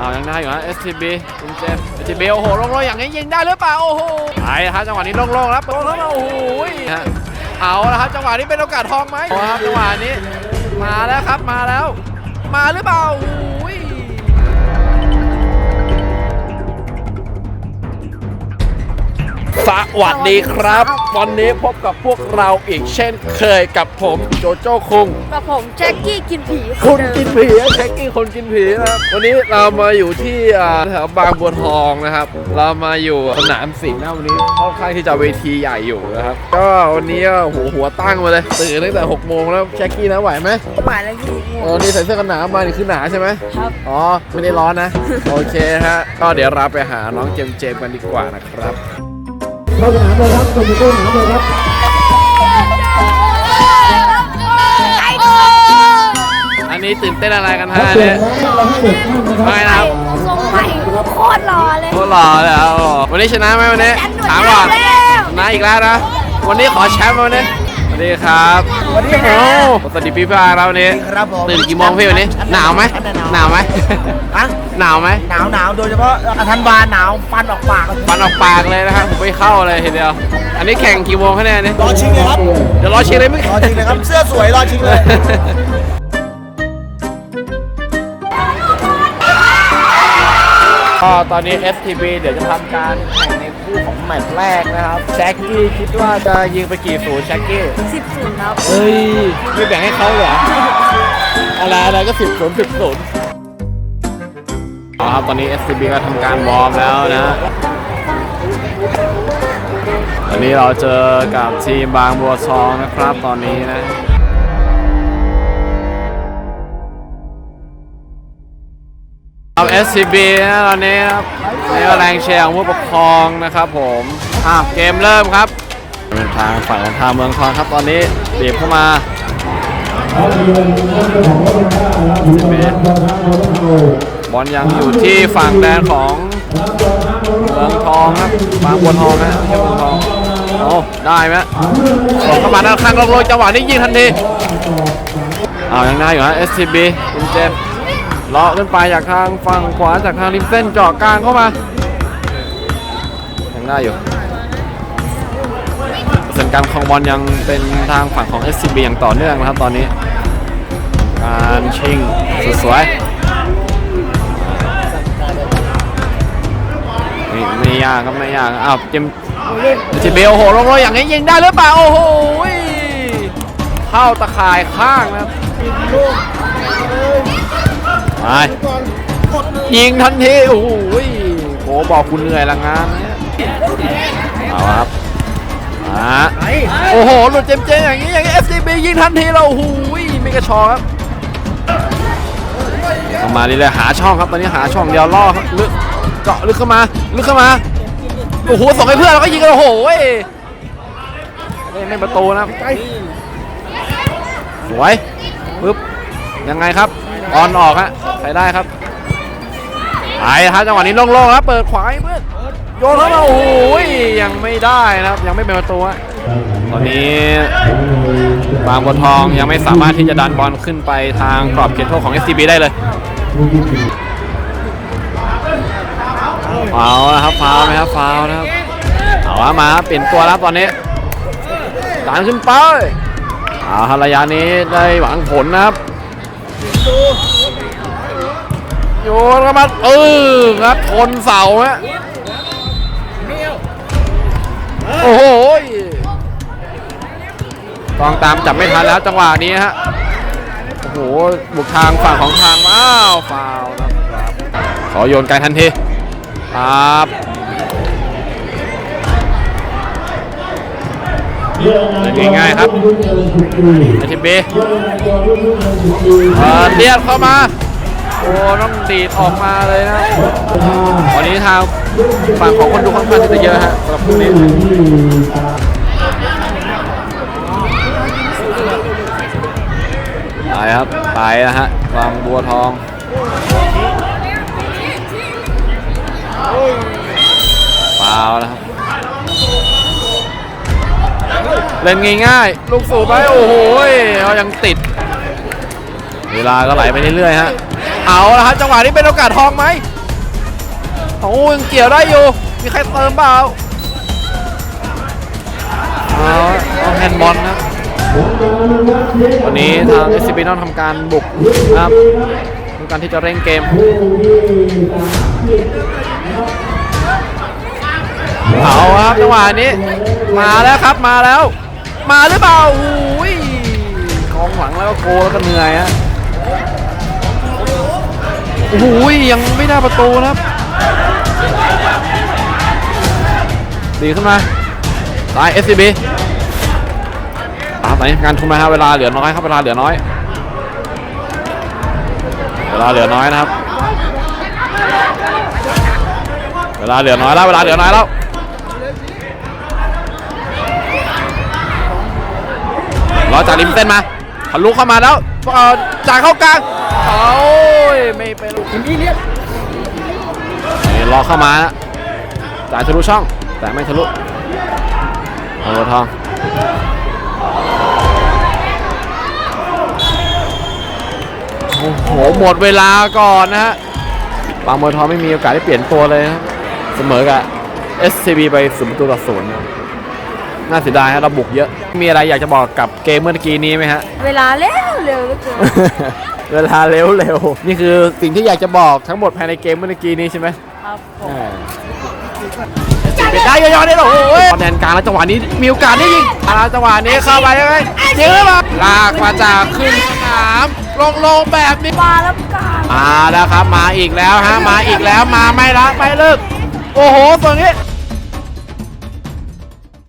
เอายังได้อยู่ฮะ STB คุณเจม STB โอ้โหโล่งๆอย่างนี้ยิงได้หรือเปล่าโอ้โหไปนะฮะจังหวะนี้โล่งๆแล้วโล่งแล้วโอ้โหฮะเอาละครับจังหวะนี้เป็นโอกาสทองไหมครับจังหวะนี้ มาแล้วครับมาแล้ว มาหรือเปล่าโอ้ย สวัสดีครับ วันนี้พบกับพวกเราอีกเช่นเคยกับผมโจโจ้คุงกับผมแจ็คกี้กินผีคนเดิมกินผีแท็กกี้คนกินผีนะครับวันนี้เรามาอยู่ที่อ่าแถวบางบัวทองนะครับ เรามาอยู่สนามสิงห์นะวันนี้ค่อนข้างที่จะเวทีใหญ่อยู่นะครับ ก็วันนี้ก็หัวหัวตั้งมาเลยตื่นตั้งแต่6โมงแล้วแจ็คกี้นะไหวไหมหมายแล้วพี่เออนี่ใส่เสื้อกันหนาวมานี่คือหนาใช่ไหมครับอ๋อไม่ได้ร้อนนะโอเคฮะก็เดี๋ยวเราไปหาน้องเจมส์เจมส์กันดีกว่านะครับ เข้าสนามเลยครับส่งไปตู้สนามเลยครับอันนี้ตื่นเต้นอะไรกันครัฮะบเปลี่ยเนี่ยนแล้วเราให้เด็กนั่งนะครับ ไม่นะครับทรงใหม่โคตรหล่อเลย โคตรหล่อเลยครับโอ้วันนี้ชนะไหมวันนี้ถามก่อนแล้วชนะอีกแล้วนะ วันนี้ขอแชมป์มาวันนี้สวัส ดีครับสวัสดีครับสวัสดีพี่พาเราวันนี้ครับผมตื่นกี่โมงพี่วันนี้ หนาวไหมหนาวไหมอะหนาวไหมหนาวหนาวโดยเฉพาะอาทันบาหนาวฟันออกปากฟันออกปากเลยนะครับผมไม่เข้าเลยทีเดียว อันนี้แข่งกี่โมงคะเนี่ยนี่รอชิงเลยครับเดี๋ยวรอเชียร์เลยไหมรอชิงเลยครับ เสื้อสวยรอชิงเลย ก็ตอนนี้ FTB เดี๋ยวจะทำการแข่งในคู่ของแมตช์แรกนะครับแจ็คกี้คิดว่าจะยิงไปกี่ศูนย์แจ็คกี้สิบศูนย์ครับเฮ้ยไม่แบ่งให้เขาเหรออะไรอะไรก็สิบศูนย์สิบศูนย์เอาครับตอนนี้ SCB ก็ทำการวอร์มแล้วนะตอนนี้เราเจอกับทีมบางบัวทองนะครับตอนนี้นะ SCB นะตอนนี้ครับนี่ก็แรงเชียร์ของผู้ปกครองนะครับผมอะเกมเริ่มครับเป็นทางฝั่งของทางเมืองทองครับตอนนี้บีบเข้ามาบอลยังอยู่ที่ฝั่งแดนของเมืองทองครับบางบัวทองนะไม่ใช่เมืองทองโอ้ได้ไหมส่งเข้ามาด้านข้างลงๆจังหวะนี้ยิงทันทีอ้าวยังได้อยู่ฮะ SCB คุณเจมส์ เลาะขึ้นไปจากทางฝั่งขวาจากทางริมเส้นเจาะกลางเข้ามายังได้อยู่เปอร์เซ็นต์การคองบอลยังเป็นทางฝั่งของ SCB อย่างต่อเนื่องนะครับตอนนี้ การชิงสุดสวยไม่ไม่ยากครับไม่ยากอ้าวเจมจิเบลโอ้โหลงเลยอย่างนี้ยิงได้หรือเปล่าโอ้โหเข้าตะข่ายข้างนะครับ ไปยิงทันทีโอ้โหโหบอกคุณเหนื่อยละงานเนี้ยเอาครับอ่าโอ้โหหลุดเจมเจอย่างนี้อย่างนี้ FCB ยิงทันทีเราโอ้โหมีกระชอครับเข้ามาเรื่อยๆหาช่องครับตอนนี้หาช่องเดียวล่อครับลึกเจาะลึกเข้ามาลึกเข้ามาโอ้โหส่งให้เพื่อนแล้วก็ยิงกันโอ้โหเว้ยไม่ไม่ประตูนะสวยปึ๊บยังไงครับ ออนออกฮะใช้ได้ครับไปครับจังหวะนี้โล่งๆครับเปิดขวาให้เพื่อนโยนเข้ามาโอ้โหยังไม่ได้นะครับยังไม่เป็นประตูฮะตอนนี้บางบัวทองยังไม่สามารถที่จะดันบอลขึ้นไปทางกรอบเขตโทษของ SCB ได้เลยเอาละครับฟาวล์ไหมครับฟาวนะครับเอาละมาครับเปลี่ยนตัวแล้วตอนนี้ดันขึ้นไปเอาฮารยานี้ได้หวังผลนะครับ โยนเข้ามาเออครับชนเสาฮะโอ้โหกองตามจับไม่ทันแล้วจังหวะนี้ฮะ โอ้โห บุกทางฝั่งของทางว้าว ฟาวล์นะครับ ขอโยนไกลทันทีครับ เล่นง่ายๆครับไอทีบีเออเลียดเข้ามา โอ้ต้องดีดออกมาเลยนะวันนี้ทางฝั่งของคนดูค่อนข้างที่จะเยอะฮะสำหรับคู่นี้ไปครับไปนะฮะบางบัวทองเปล่านะครับ เล่นง่ายๆ ลูกสูบไปโอ้โหเรายังติด เวลาก็ไหลไปเรื่อยๆฮะ เอาละครับจังหวะนี้เป็นโอกาสทองไหมโอ้ยังเกี่ยวได้อยู่ มีใครเติมเปล่าเอาเอาแฮนด์บอลนะวันนี้ทาง SCB ต้องทำการบุกนะครับต้องการที่จะเร่งเกมเอาครับจังหวะนี้มาแล้วครับมาแล้ว มาหรือเปล่าโอ้ยกองหลังแล้วก็โกแล้วก็เหนื่อยฮะโอ้ยยังไม่ได้ประตูนะครับดีขึ้นมาตาย SCB ตามไหนงานทุนมาครับเวลาเหลือน้อยครับเวลาเหลือน้อย เวลาเหลือน้อยนะครับ เวลาเหลือน้อยแล้วเวลาเหลือน้อยแล้ว รอจากริมเส้นมาทะลุเข้ามาแล้วจ่ายเข้ากลางโอ้ยไม่เป็นนี่เลียนี่รอเข้ามาจ่ายทะลุช่อง แต่ไม่ทะลุโอ้ทองโอ้โหหมดเวลาก่อนนะฮะบางบัวทองไม่มีโอกาสได้เปลี่ยนตัวเลยนะเสมอกับ SCB ไปศูนย์ประตูต่อศูนย์ นะครับน่าเสียดายฮะเราบุกเยอะ มีอะไรอยากจะบอกกับเกมเมื่อกี้นี้ไหมฮะ เวลาเร็วเร็วเหลือเกิน เวลาเร็วเร็วๆนี่คือสิ่งที่อยากจะบอกทั้งหมดภายในเกมเมื่อกี้นี้ใช่ไหมครับผม เป็นได้ยอๆนี่หรอโอ้ยแดนกลางแล้วจังหวะนี้มีโอกาสได้ยิงอาจังหวะนี้เข้าไปยังไงยิงหรือเปล่าลากมาจากขึ้นสนามลงลงๆแบบนี้ มาแล้วกลางมาแล้วครับ มาอีกแล้วฮะ มาอีกแล้ว มาไม่ละไม่เลิก โอ้โหตรงนี้